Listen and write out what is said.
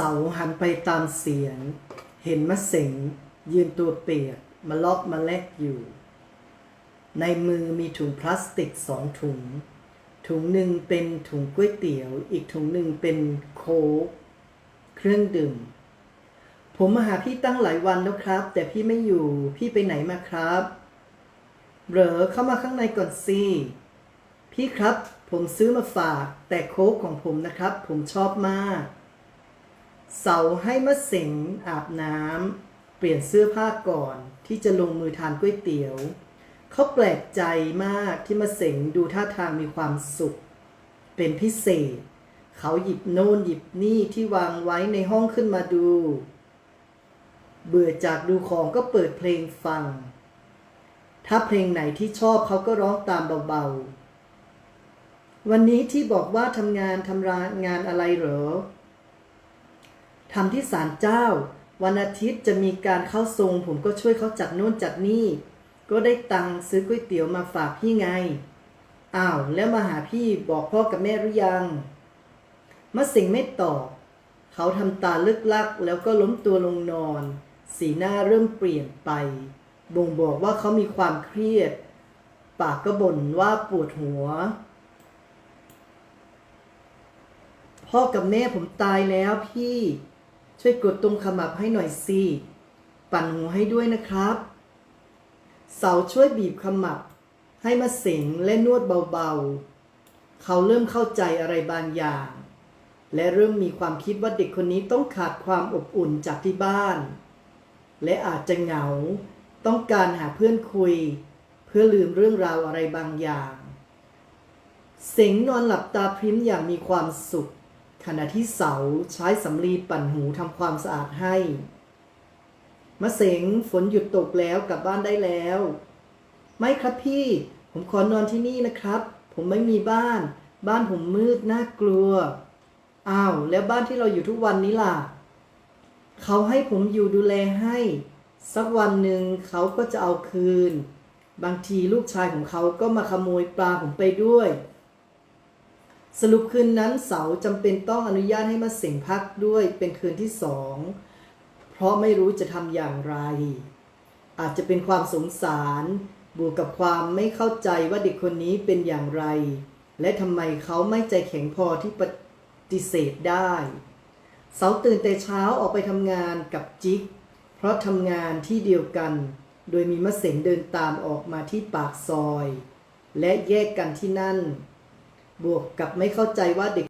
เสาหันไปตามเสียง เห็นมะเสงยืนตัวเปียกมาลอกมาแลกอยู่ ในมือมีถุงพลาสติกสองถุง ถุงหนึ่งเป็นถุงก๋วยเตี๋ยว อีกถุงหนึ่งเป็นโค้กเครื่องดื่ม ผมมาหาพี่ตั้งหลายวันแล้วครับ แต่พี่ไม่อยู่พี่ไปไหนมาครับเหรอเข้ามาข้างในก่อนสิพี่ครับ ผมซื้อมาฝาก แต่โค้กของผมนะครับ ผมชอบมาก เสาให้มะเสงอาบน้ำเปลี่ยนเสื้อผ้าก่อนที่จะลงมือทานก๋วยเตี๋ยว เขาแปลกใจมากที่มะเสงดูท่าทางมีความสุข เป็นพิเศษ เขาหยิบโน่นหยิบนี่ที่วางไว้ในห้องขึ้นมาดู เบื่อจากดูของก็เปิดเพลงฟัง ถ้าเพลงไหนที่ชอบเขาก็ร้องตามเบาๆวันนี้ที่บอกว่าทำงานทำรางานอะไรเหรอ ทำที่ศาลเจ้า วันอาทิตย์จะมีการเข้าทรง ผมก็ช่วยเขาจัดโน่นจัดนี่ ก็ได้ตังค์ซื้อก๋วยเตี๋ยวมาฝากพี่ไง อ้าว แล้วมาหาพี่บอกพ่อกับแม่หรือยังมะสิงไม่ตอบเขาทำตาลึกลัก แล้วก็ล้มตัวลงนอน สีหน้าเริ่มเปลี่ยนไป บ่งบอกว่าเขามีความเครียด ปากก็บ่นว่าปวดหัว พ่อกับแม่ผมตายแล้วพี่ ช่วยกดตรงขมับให้หน่อยสิปั่นหัวให้ด้วยนะครับ เสาช่วยบีบขมับ ให้มาเสงและนวดเบาๆ เขาเริ่มเข้าใจอะไรบางอย่าง และเริ่มมีความคิดว่าเด็กคนนี้ต้องขาดความอบอุ่นจากที่บ้าน และอาจจะเหงา ต้องการหาเพื่อนคุย เพื่อลืมเรื่องราวอะไรบางอย่าง เสงนอนหลับตาพริ้มอย่างมีความสุข ขณะที่เสาใช้สำลีปั่นหูทำความสะอาดให้ มะเสงฝนหยุดตกแล้วกลับบ้านได้แล้ว ไม่ครับพี่ ผมขอนอนที่นี่นะครับ ผมไม่มีบ้าน บ้านผมมืดน่ากลัว อ้าว แล้วบ้านที่เราอยู่ทุกวันนี้ล่ะ เขาให้ผมอยู่ดูแลให้ สักวันหนึ่งเขาก็จะเอาคืน บางทีลูกชายของเขาก็มาขโมยปลาผมไปด้วย สรุปคืนนั้นเสาจำเป็นต้องอนุญาตให้มาเสียงพักด้วยเป็นคืนที่สอง เพราะไม่รู้จะทำอย่างไร อาจจะเป็นความสงสาร บวกกับความไม่เข้าใจว่าเด็กคนนี้เป็นอย่างไร และทำไมเขาไม่ใจแข็งพอที่ปฏิเสธได้ เสาตื่นแต่เช้าออกไปทำงานกับจิ๊กเพราะทำงานที่เดียวกัน โดยมีมะเสงเดินตามออกมาที่ปากซอย และแยกกันที่นั่น บวกกับไม่เข้าใจว่าเด็ก